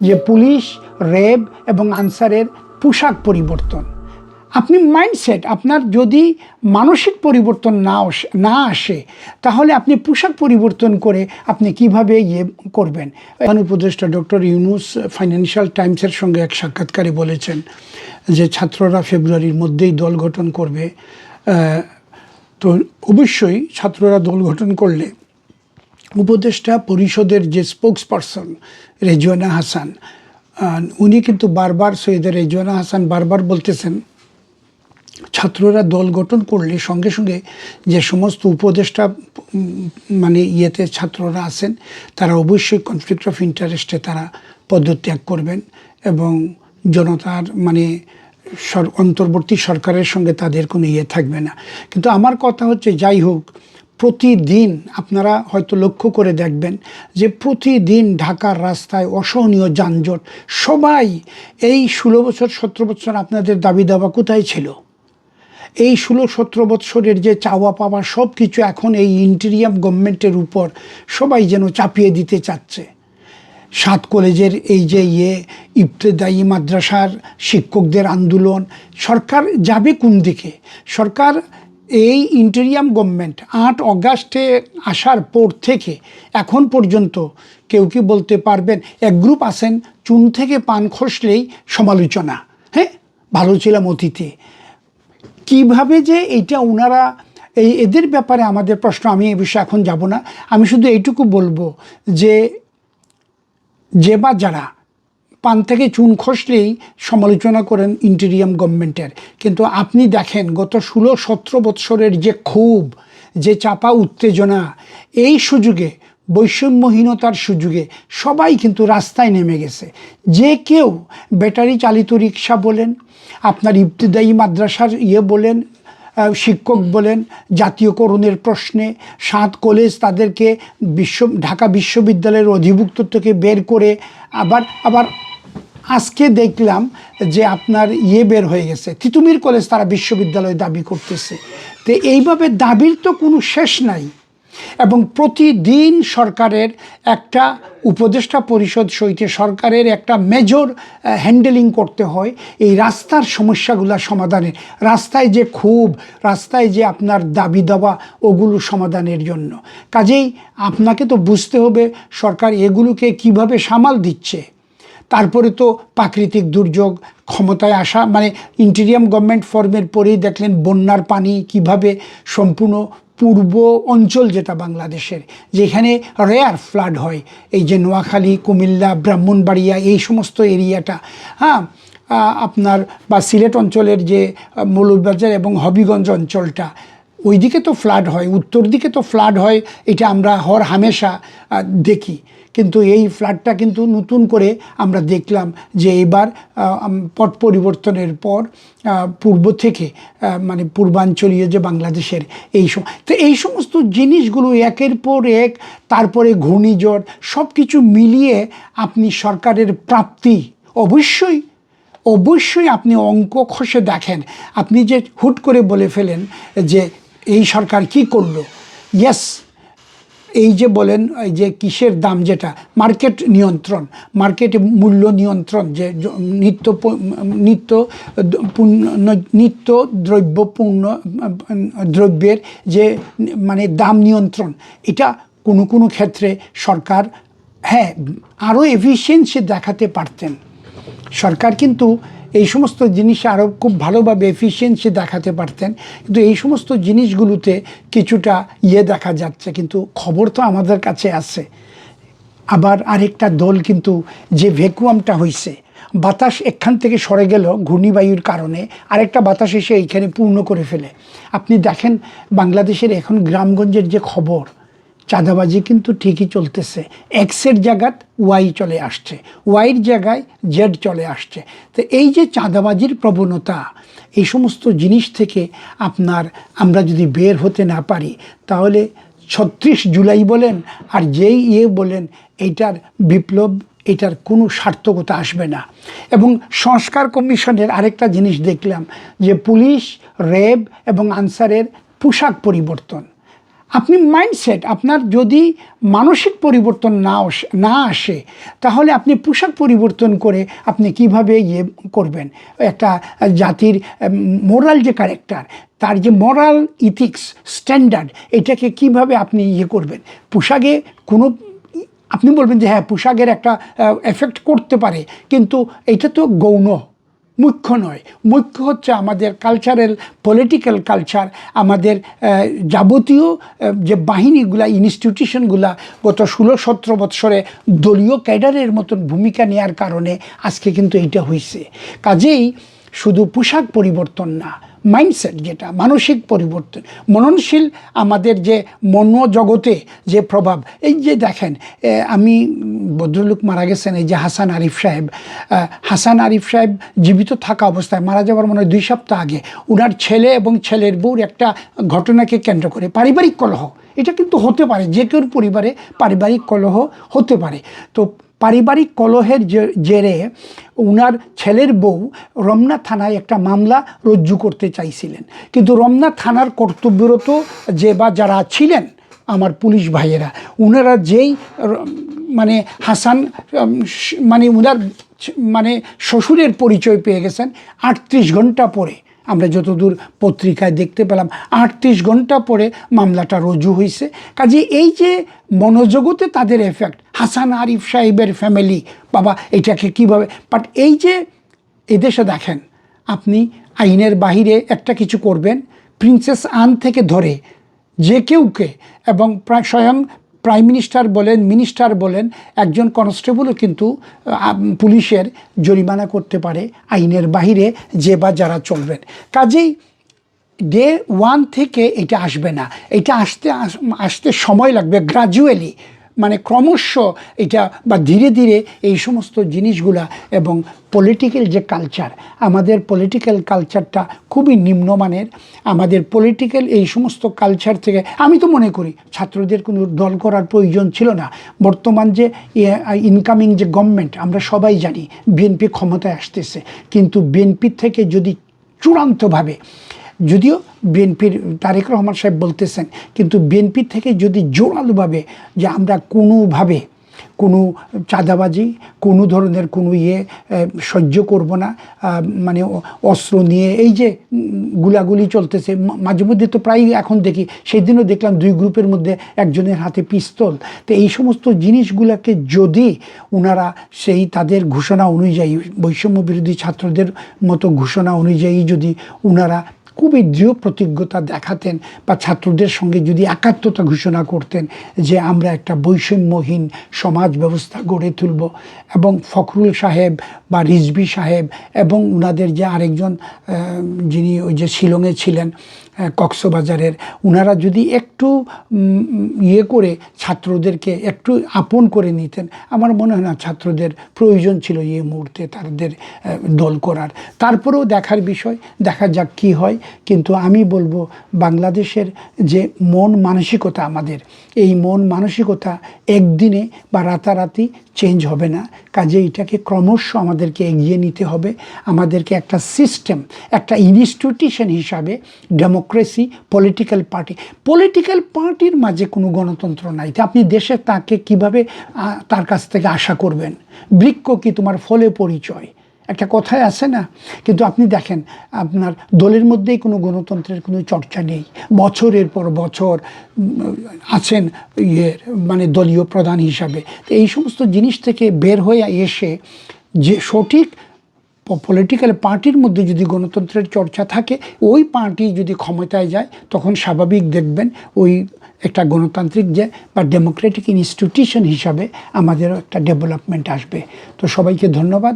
যে police RAB এবং আনসারের পোশাক পরিবর্তন। আপনি মাইন্ডসেট আপনার যদি মানসিক পরিবর্তন না না আসে, তাহলে আপনি পোশাক পরিবর্তন করে আপনি কীভাবে ইয়ে করবেন? প্রধান উপদেষ্টা ডক্টর ইউনুস ফাইন্যান্সিয়াল টাইমসের সঙ্গে এক সাক্ষাৎকারে বলেছেন যে ছাত্ররা ফেব্রুয়ারির মধ্যেই দল গঠন করবে। তো অবশ্যই ছাত্ররা দল গঠন করলে উপদেষ্টা পরিষদের যে স্পোক্স পারসন রেজওয়ানা হাসান উনি কিন্তু বারবার সৈয়দের রেজওয়ানা হাসান বারবার বলতেছেন, ছাত্ররা দল গঠন করলে সঙ্গে সঙ্গে যে সমস্ত উপদেষ্টা মানে ইয়েতে ছাত্ররা আছেন, তারা অবশ্যই কনফ্লিক্ট অফ ইন্টারেস্টে তারা পদত্যাগ করবেন এবং জনতার মানে অন্তর্বর্তী সরকারের সঙ্গে তাদের কোনো ইয়ে থাকবে না। কিন্তু আমার কথা হচ্ছে যাই হোক প্রতিদিন আপনারা হয়তো লক্ষ্য করে দেখবেন যে প্রতিদিন ঢাকার রাস্তায় অসহনীয় যানজট। সবাই এই ষোলো বছর, সতেরো বছর আপনাদের দাবি দাবা কোথায় ছিল? এই ষোলো, সতেরো বৎসরের যে চাওয়া পাওয়া সব কিছু এখন এই ইন্টেরিয়াম গভর্নমেন্টের উপর সবাই যেন চাপিয়ে দিতে চাচ্ছে। সাত কলেজের এই যে ইয়ে ইফতেদায়ী মাদ্রাসার শিক্ষকদের আন্দোলন, সরকার যাবে কোন দিকে? সরকার এই ইন্টেরিয়াম গভর্নমেন্ট আট অগাস্টে আসার পর থেকে এখন পর্যন্ত কেউ কি বলতে পারবেন, এক গ্রুপ আছেন, চুন থেকে পান খসলেই সমালোচনা হ্যাঁ? ভালো ছিলাম অতীতে। কীভাবে যে এইটা ওনারা এই এদের ব্যাপারে আমাদের প্রশ্ন, আমি এ বিষয়ে এখন যাব না। আমি শুধু এইটুকু বলব যে যে বা যারা পান থেকে চুন খসলেই সমালোচনা করেন ইন্টেরিয়াম গভর্নমেন্টের। কিন্তু আপনি দেখেন, গত ষোলো সতেরো বৎসরের যে ক্ষোভ, যে চাপা উত্তেজনা, এই সুযোগে, বৈষম্যহীনতার সুযোগে সবাই কিন্তু রাস্তায় নেমে গেছে। যে কেউ ব্যাটারি চালিত রিক্সা বলেন, আপনার ইবতদায়ী মাদ্রাসার ইয়ে বলেন শিক্ষক বলেন, জাতীয়করণের প্রশ্নে সাত কলেজ তাদেরকে বিশ্ব, ঢাকা বিশ্ববিদ্যালয়ের অধিভুক্ত থেকে বের করে আবার আবার আজকে দেখলাম যে আপনার ইয়ে বের হয়ে গেছে। তিতুমির কলেজ তারা বিশ্ববিদ্যালয় দাবি করতেছে। তো এইভাবে দাবির তো কোনো শেষ নাই। এবং প্রতিদিন সরকারের একটা উপদেষ্টা পরিষদ সহিতে সরকারের একটা মেজর হ্যান্ডেলিং করতে হয়। এই রাস্তার সমস্যাগুলো সমাধানের, রাস্তায় যে ক্ষোভ রাস্তায় যে আপনার দাবি দাবা, ওগুলো সমাধানের জন্য। কাজেই আপনাকে তো বুঝতে হবে সরকার এগুলোকে কীভাবে সামাল দিচ্ছে। তারপরে তো প্রাকৃতিক দুর্যোগ ক্ষমতায় আসা মানে ইন্টেরিয়াম গভর্নমেন্ট ফর্মের পরেই দেখলেন বন্যার পানি কীভাবে সম্পূর্ণ পূর্ব অঞ্চল যেটা বাংলাদেশের যেখানে রেয়ার ফ্লাড হয়। এই যে নোয়াখালী কুমিল্লা ব্রাহ্মণবাড়িয়া এই সমস্ত এরিয়াটা হ্যাঁ আপনার বা সিলেট অঞ্চলের যে আহ, মৌলভীবাজার এবং হবিগঞ্জ অঞ্চলটা ওইদিকে তো ফ্লাড হয় উত্তর দিকে তো ফ্লাড হয় এটা আমরা হর হামেশা দেখি। কিন্তু এই ফ্ল্যাটটা কিন্তু নতুন করে আমরা দেখলাম যে এবার পট পরিবর্তনের পর পূর্ব থেকে মানে পূর্বাঞ্চলীয় যে বাংলাদেশের এই তো এই সমস্ত জিনিসগুলো একের পর এক, তারপরে ঘূর্ণিঝড় সব কিছু মিলিয়ে আপনি সরকারের প্রাপ্তি অবশ্যই অবশ্যই আপনি অঙ্ক খসে দেখেন। আপনি যে হুট করে বলে ফেলেন যে এই সরকার কি করল ইয়েস এই যে বলেন, এই যে কিসের দাম যেটা? মার্কেট নিয়ন্ত্রণ, মার্কেট মূল্য নিয়ন্ত্রণ, যে নিত্য নিত্য পূর্ণ নিত্য দ্রব্য পূর্ণ দ্রব্যের যে মানে দাম নিয়ন্ত্রণ, এটা কোনো কোনো ক্ষেত্রে সরকার হ্যাঁ আরও এফিসিয়েন্সি দেখাতে পারতেন। সরকার কিন্তু এই সমস্ত জিনিস আরও খুব ভালোভাবে এফিসিয়েন্সি দেখাতে পারতেন। কিন্তু এই সমস্ত জিনিসগুলোতে কিছুটা ইয়ে দেখা যাচ্ছে, কিন্তু খবর তো আমাদের কাছে আছে। আবার আরেকটা দল কিন্তু যে ভ্যাকুয়ামটা হয়েছে বাতাস এখান থেকে সরে গেল ঘূর্ণিবায়ুর কারণে, আরেকটা বাতাস এসে এইখানে পূর্ণ করে ফেলে। আপনি দেখেন বাংলাদেশের এখন গ্রামগঞ্জের যে খবর চাঁদাবাজি কিন্তু ঠিকই চলতেছে। এক্সের জায়গাত ওয়াই চলে আসছে। ওয়াইয়ের জায়গায় জেড চলে আসছে। তো এই যে চাঁদাবাজির প্রবণতা, এই সমস্ত জিনিস থেকে আপনার আমরা যদি বের হতে না পারি, তাহলে ছত্রিশ জুলাই বলেন আর যেই ইয়ে বলেন এইটার বিপ্লব, এটার কোনো সার্থকতা আসবে না। এবং সংস্কার কমিশনের আরেকটা জিনিস দেখলাম যে পুলিশ র্যাব এবং আনসারের পোশাক পরিবর্তন। আপনি মাইন্ডসেট আপনার যদি মানসিক পরিবর্তন না না আসে, তাহলে আপনি পোশাক পরিবর্তন করে আপনি কীভাবে ইয়ে করবেন? একটা জাতির মোরাল যে ক্যারেক্টার তার যে মরাল ইথিক্স স্ট্যান্ডার্ড এটাকে কীভাবে আপনি ইয়ে করবেন? পোশাকে কোনো, আপনি বলবেন যে হ্যাঁ পোশাকের একটা এফেক্ট করতে পারে, কিন্তু এটা তো গৌণ। মুখ্য নয়। মুখ্য হচ্ছে আমাদের কালচারাল পলিটিক্যাল কালচার আমাদের যাবতীয় যে বাহিনীগুলা ইনস্টিটিউশনগুলা গত ষোলো, সতেরো বৎসরে দলীয় ক্যাডারের মতন ভূমিকা নেওয়ার কারণে আজকে কিন্তু এইটা হয়েছে কাজেই শুধু পোশাক পরিবর্তন না মাইন্ডসেট যেটা, মানসিক পরিবর্তন, মননশীল আমাদের যে মনোজগতে যে প্রভাব, এই যে দেখেন আমি ভদ্রলোক মারা গেছেন, এই যে হাসান আরিফ সাহেব হাসান আরিফ সাহেব জীবিত থাকা অবস্থায় মারা যাওয়ার মনে হয় দুই সপ্তাহ আগে ওনার ছেলে এবং ছেলের বউর একটা ঘটনাকে কেন্দ্র করে পারিবারিক কলহ, এটা কিন্তু হতে পারে, যে কেউ পরিবারে পারিবারিক কলহ হতে পারে। তো পারিবারিক কলহের জেরে উনার ছেলের বউ রমনা থানায় একটা মামলা রজ্জু করতে চাইছিলেন। কিন্তু রমনা থানার কর্তব্যরত যে বা যারা ছিলেন আমার পুলিশ ভাইয়েরা, উনারা যেই মানে হাসান মানে উনার মানে শ্বশুরের পরিচয় পেয়ে গেছেন আটত্রিশ ঘণ্টা পরে। আমরা যতদূর পত্রিকায় দেখতে পেলাম, আটত্রিশ ঘণ্টা পরে মামলাটা রুজু হয়েছে কাজে এই যে মনোজগতে তাদের এফেক্ট হাসান আরিফ সাহেবের ফ্যামিলি বাবা, এটাকে কীভাবে বাট এই যে এদেশে দেখেন, আপনি আইনের বাহিরে একটা কিছু করবেন প্রিন্সেস আন থেকে ধরে যে কেউকে এবং প্রায় স্বয়ং প্রাইম মিনিস্টার বলেন মিনিস্টার বলেন, একজন কনস্টেবলও কিন্তু পুলিশের জরিমানা করতে পারে আইনের বাহিরে যে বা যারা চলবেন। কাজেই ডে ওয়ান থেকে এটা আসবে না। এটা আসতে, আস- আসতে সময় লাগবে গ্রাজুয়ালি মানে ক্রমশ এটা বা ধীরে ধীরে এই সমস্ত জিনিসগুলা এবং পলিটিক্যাল যে কালচার আমাদের পলিটিক্যাল কালচারটা খুবই নিম্নমানের। আমাদের পলিটিক্যাল এই সমস্ত কালচার থেকে, আমি তো মনে করি ছাত্রদের কোনো দল করার প্রয়োজন ছিল না। বর্তমান যে ইনকামিং যে গভর্নমেন্ট আমরা সবাই জানি বিএনপি ক্ষমতায় আসতেছে। কিন্তু বিএনপির থেকে যদি চূড়ান্তভাবে যদিও বিএনপির তারেক রহমান সাহেব বলতেছেন, কিন্তু বিএনপির থেকে যদি জোরালোভাবে যে আমরা কোনোভাবে কোনো চাঁদাবাজি, কোনো ধরনের কোনো ইয়ে সহ্য করব না মানে অস্ত্র নিয়ে, এই যে গুলাগুলি চলতেছে মাঝে মধ্যে তো প্রায়ই এখন দেখি সেই দিনও দেখলাম দুই গ্রুপের মধ্যে একজনের হাতে পিস্তল। তো এই সমস্ত জিনিসগুলোকে যদি ওনারা সেই তাদের ঘোষণা অনুযায়ী, বৈষম্য বিরোধী ছাত্রদের মতো ঘোষণা অনুযায়ী যদি ওনারা খুবই দৃঢ় প্রতিজ্ঞতা দেখাতেন বা ছাত্রদের সঙ্গে যদি একাত্মতা ঘোষণা করতেন যে আমরা একটা বৈষম্যহীন সমাজ ব্যবস্থা গড়ে তুলব এবং ফখরুল সাহেব বা রিজভি সাহেব এবং ওনাদের যে আরেকজন যিনি ওই যে শিলংয়ে ছিলেন কক্সবাজারের ওনারা যদি একটু ইয়ে করে ছাত্রদেরকে একটু আপন করে নিতেন, আমার মনে হয় না ছাত্রদের প্রয়োজন ছিল এই মুহূর্তে তাদের দল করার। তারপরেও দেখার বিষয়, দেখা যাক কি হয়। কিন্তু আমি বলব বাংলাদেশের যে মন মানসিকতা আমাদের, এই মন মানসিকতা একদিনে বা রাতারাতি চেঞ্জ হবে না। কাজে এটাকে ক্রমশ আমাদেরকে এগিয়ে নিতে হবে। আমাদেরকে একটা সিস্টেম একটা ইনস্টিটিউশন হিসাবে ডেমোক্রেসি পলিটিক্যাল পার্টি পলিটিক্যাল পার্টির মাঝে কোনো গণতন্ত্র নাই। আপনি দেশে তাকে কীভাবে তার কাছ থেকে আশা করবেন? বৃক্ষ কি তোমার ফলে পরিচয়? একটা কথায় আছে না? কিন্তু আপনি দেখেন, আপনার দলের মধ্যেই কোনো গণতন্ত্রের কোনো চর্চা নেই। বছরের পর বছর আছেন ইয়ের মানে দলীয় প্রধান হিসাবে। তো এই সমস্ত জিনিস থেকে বের হয়ে এসে যে সঠিক পলিটিক্যাল পার্টির মধ্যে যদি গণতন্ত্রের চর্চা থাকে, ওই পার্টি যদি ক্ষমতায় যায়, তখন স্বাভাবিক দেখবেন ওই একটা গণতান্ত্রিক যে, বা ডেমোক্রেটিক ইনস্টিটিউশন হিসাবে আমাদেরও একটা ডেভেলপমেন্ট আসবে। তো সবাইকে ধন্যবাদ।